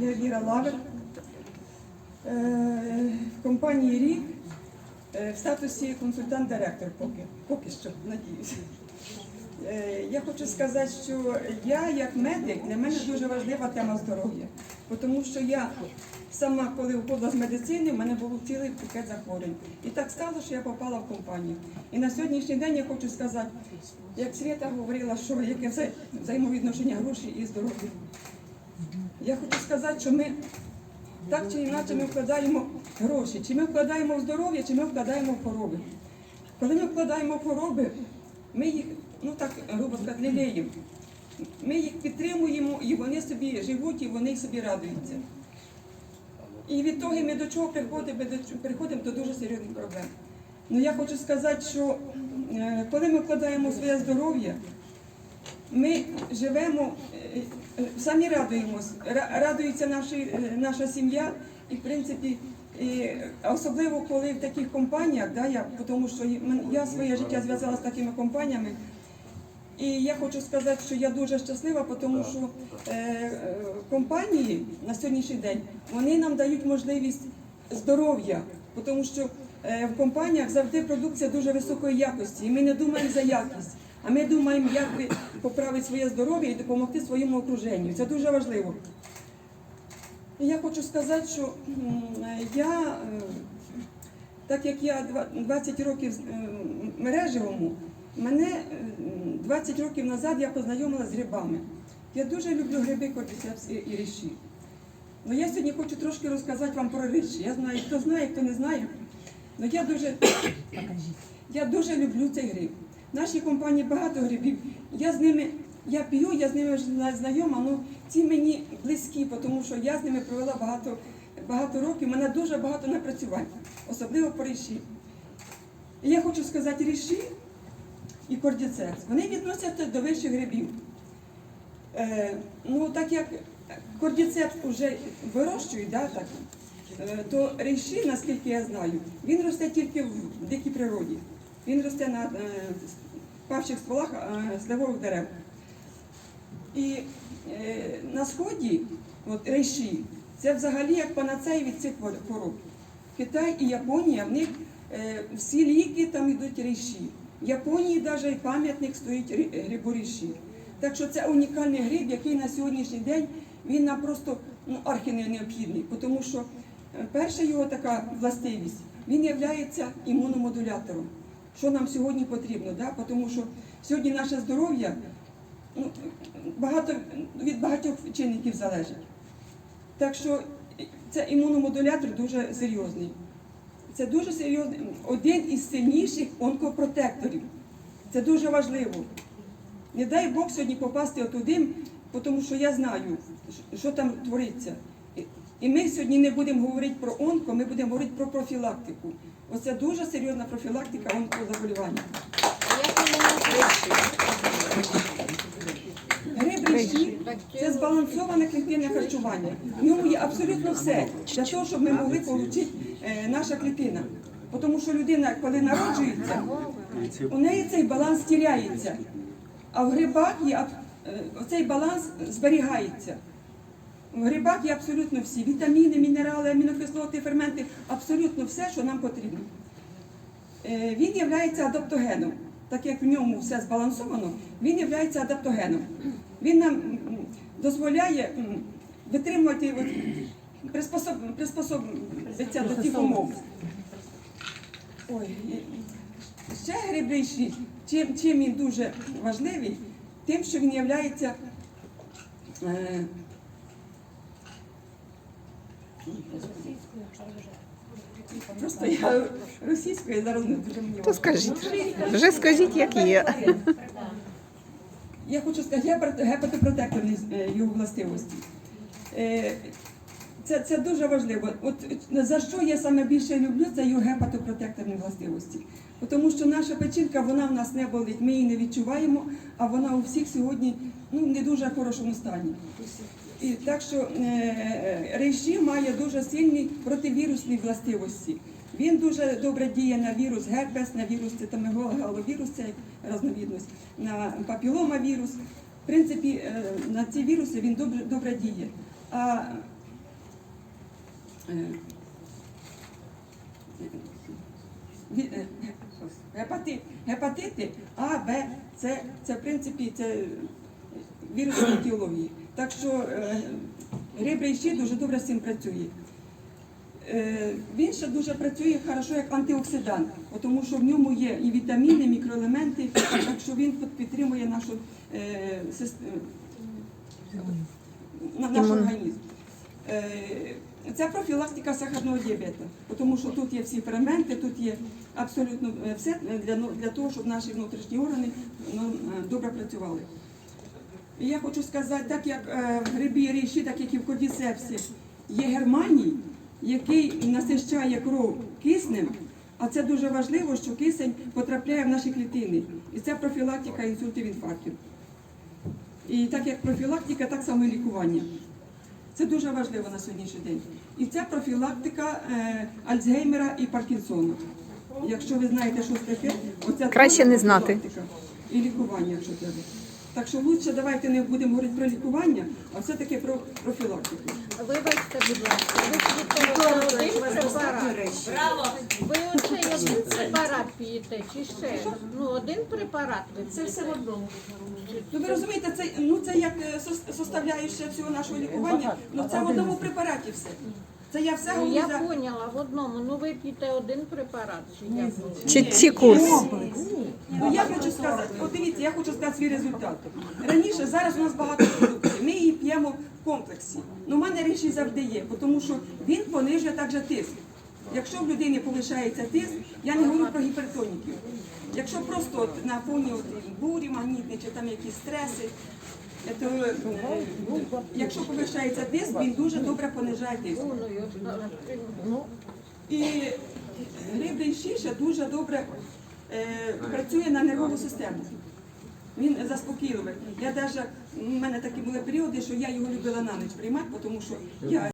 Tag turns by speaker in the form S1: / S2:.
S1: Я Віра Лавер. Е, В компанії Рік е, в статусі консультант-директор поки, поки що, надіюся. Е, Я хочу сказати, що я як медик, для мене дуже важлива тема здоров'я, тому що я сама, коли входила з медицини, в мене був цілий пакет захворювань. І так стало, що я попала в компанію. І на сьогоднішній день я хочу сказати, як Свята говорила, що яке взаємовідношення грошей і здоров'я. Я хочу сказати, що ми так чи інакше ми вкладаємо гроші. Чи ми вкладаємо в здоров'я, чи ми вкладаємо в хвороби. Коли ми вкладаємо в хвороби, ми їх, ну так грубо сказати, лілеємо. Ми їх підтримуємо, і вони собі живуть, і вони собі радуються. І від того ми до чого приходимо, приходимо до дуже серйозних проблем. Ну я хочу сказати, що е, коли ми вкладаємо своє здоров'я, ми живемо, е, самі радуємось, радується наші, е, наша сім'я, і в принципі, і особливо коли в таких компаніях, да, я, тому що я своє життя зв'язала з такими компаніями. І я хочу сказати, що я дуже щаслива, тому що е, е, компанії на сьогоднішній день вони нам дають можливість здоров'я, тому що е, в компаніях завжди продукція дуже високої якості, і ми не думаємо за якість, а ми думаємо, як би поправити своє здоров'я і допомогти своєму окруженню. Це дуже важливо. І я хочу сказати, що я, е, так як я 20 років е, в мережевому, мене е, 20 років назад я познайомилася з грибами. Я дуже люблю гриби кордицепс і, ріші. Ну я сьогодні хочу трошки розказати вам про ріші. Я знаю, хто знає, хто не знає. Ну я дуже, я дуже люблю цей гриб. В нашій компанії багато грибів. Я з ними, я п'ю, я з ними вже знайома, ну ці мені близькі, тому що я з ними провела багато, багато років. Мене дуже багато напрацювань, особливо по ріші. І я хочу сказати, ріші і кордіцепс, вони відносяться до вищих грибів. Е, ну, так як кордіцепс вже вирощують, да, так, е, то рейші, наскільки я знаю, він росте тільки в дикій природі. Він росте на е, павчих стволах е, сливових дерев. І е, на сході, от рейші, це взагалі як панацея від цих хвороб. Китай і Японія, в них е, всі ліки там йдуть рейші. В Японії навіть пам'ятник стоїть рі- грибу рейші. Так що це унікальний гриб, який на сьогоднішній день він нам просто ну, архи необхідний, тому що е, перша його така властивість, він є імуномодулятором. Що нам сьогодні потрібно, да? тому що сьогодні наше здоров'я ну, багато, від багатьох чинників залежить. Так що це імуномодулятор дуже серйозний. Це дуже серйозний, один із сильніших онкопротекторів. Це дуже важливо. Не дай Бог сьогодні попасти отуди, тому що я знаю, що там твориться. І- І ми сьогодні не будемо говорити про онко, ми будемо говорити про профілактику. Оце дуже серйозна профілактика онкозаболівання. Гриб річі – це збалансоване клітинне харчування. В ньому є абсолютно все для того, щоб ми могли отримати наша клітина. Тому що людина, коли народжується, у неї цей баланс тіряється. А в грибах є е, цей баланс зберігається. В грибах є абсолютно всі вітаміни, мінерали, амінокислоти, ферменти, абсолютно все, що нам потрібно. Е, Він є адаптогеном. Так як в ньому все збалансовано, він є адаптогеном. Він нам дозволяє витримувати приспособитися до тих умов. Ой, ще гриб чим, чим він дуже важливий, тим, що він є Просто я російською зараз не дуже мені
S2: То скажіть, вже скажіть, як є.
S1: Я хочу сказати, гепат- гепатопротекторні е, його властивості. Е, Це, це дуже важливо. От за що я саме більше люблю, це його гепатопротекторні властивості. Тому що наша печінка, вона в нас не болить, ми її не відчуваємо, а вона у всіх сьогодні ну, не дуже хорошому стані. І так що е, рейші має дуже сильні противірусні властивості. Він дуже добре діє на вірус герпес, на вірус цитомегаловірус, це разновідність, на папіломавірус. В принципі, е, на ці віруси він добре, добре діє. А е, е, гепатит, гепатити А, Б, С, це в принципі це вірусні етіології. Так що е, гриб ще дуже добре з цим працює. Е, Він ще дуже працює хорошо як антиоксидант, тому що в ньому є і вітаміни, і мікроелементи, так що він підтримує нашу, е, наш організм. Це профілактика сахарного діабету, тому що тут є всі ферменти, тут є абсолютно все для, для того, щоб наші внутрішні органи добре працювали. І я хочу сказати, так як е, в грибі ріші, так як і в кордісепсі, є германій, який насищає кров киснем, а це дуже важливо, що кисень потрапляє в наші клітини. І це профілактика інсультів інфарктів. І так як профілактика, так само і лікування. Це дуже важливо на сьогоднішній день. І це профілактика е, Альцгеймера і Паркінсона. Якщо ви знаєте, що це таке, оце
S2: Краще не знати.
S1: І лікування, якщо треба. Так що лучше давайте не будемо говорити про лікування, а все-таки про профілактику.
S3: Вибачте, будь ласка, ви п'єте один препарат. Ви оцей один препарат п'єте чи ще? Ну, один препарат ви
S1: Це все в одному. Ну ви розумієте, це ну це як е, сос- составляюча всього нашого лікування. Ну це в одному препараті все. Це я все
S3: Ну,
S1: говорю
S3: я
S1: за
S3: поняла, в одному. Ну, ви п'єте один препарат чи як?
S2: Чи, чи курс?
S1: Ну я хочу сказати, от дивіться, я хочу сказати свій результат. Раніше зараз у нас багато продуктів. Ми її п'ємо в комплексі. Ну, в мене ріші завжди є, бо тому що він понижує також тиск. Якщо в людині повишається тиск, я не говорю про гіпертоніків. Якщо просто от на фоні от бурі магнітні чи там якісь стреси, якщо повишається тиск, він дуже добре понижає тиск.
S3: Ну,
S1: І грибний шіша дуже добре е, працює на нервову систему. Він заспокійливий. Я навіть, у мене такі були періоди, що я його любила на ніч приймати, тому що я